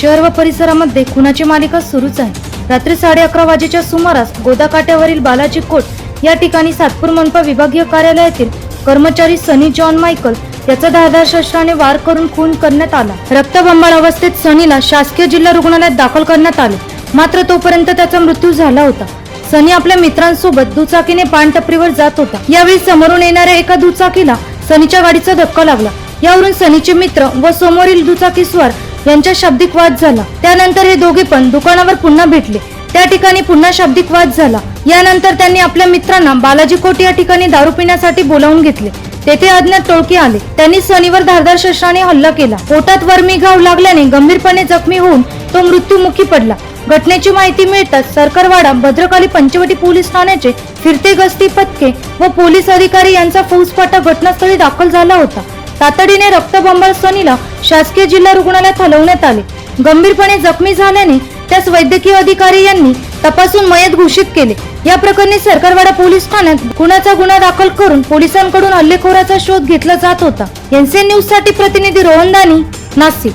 शहर व परिसरामध्ये खुनाची मालिका सुरूच आहे. रात्री साडे अकरा वाजेच्या सुमारास गोदाकाट्यावरील बालाजी कोट या ठिकाणी सातपूर मनपा विभागीय कार्यालयातील कर्मचारी सनी जॉन मायकल याचा धारदार शस्त्राने वार करून खून करण्यात आला. रक्तबंबाळ अवस्थेत सनीला शासकीय जिल्हा रुग्णालयात दाखल करण्यात आले. मात्र तोपर्यंत त्याचा मृत्यू झाला होता. सनी आपल्या मित्रांसोबत दुचाकीने पानटपरीवर जात होता. यावेळी समोरून येणाऱ्या एका दुचाकीला सनीच्या गाडीचा धक्का लागला. यावरून सनीचे मित्र व समोरील दुचाकीस्वार यांच्या शाब्दिक वाद झाला. त्यानंतर हे दोघे पण दुकानावर पुन्हा भेटले. त्या ठिकाणी पुन्हा शाब्दिक वाद झाला. यानंतर त्यांनी आपल्या मित्रांना बालाजी कोट या ठिकाणी दारू पिण्यासाठी बोलावून घेतले. तेथे अज्ञात टोळकी आले. त्यांनी सनीवर धारदार शस्त्राने हल्ला केला. पोटात वर्मी घाव लागल्याने गंभीरपणे जखमी होऊन तो मृत्यूमुखी पडला. घटनेची माहिती मिळताच सरकारवाडा भद्रकाली पंचवटी पोलीस ठाण्याचे फिरते गस्ती पथके व पोलीस अधिकारी यांचा फौजफाटा घटनास्थळी दाखल झाला होता. तातडीने रक्तबंबाळ सनीला शासकीय जिल्हा रुग्णालयात हलवण्यात आले. गंभीरपणे जखमी झाल्याने त्यास वैद्यकीय अधिकारी यांनी तपासून मयत घोषित केले. या प्रकरणी सरकारवाडा पोलीस ठाण्यात गुन्ह्याचा गुन्हा दाखल करून पोलिसांकडून हल्लेखोराचा शोध घेतला जात होता. एनसीएन न्यूजसाठी प्रतिनिधी रोहनदानी नाशिक.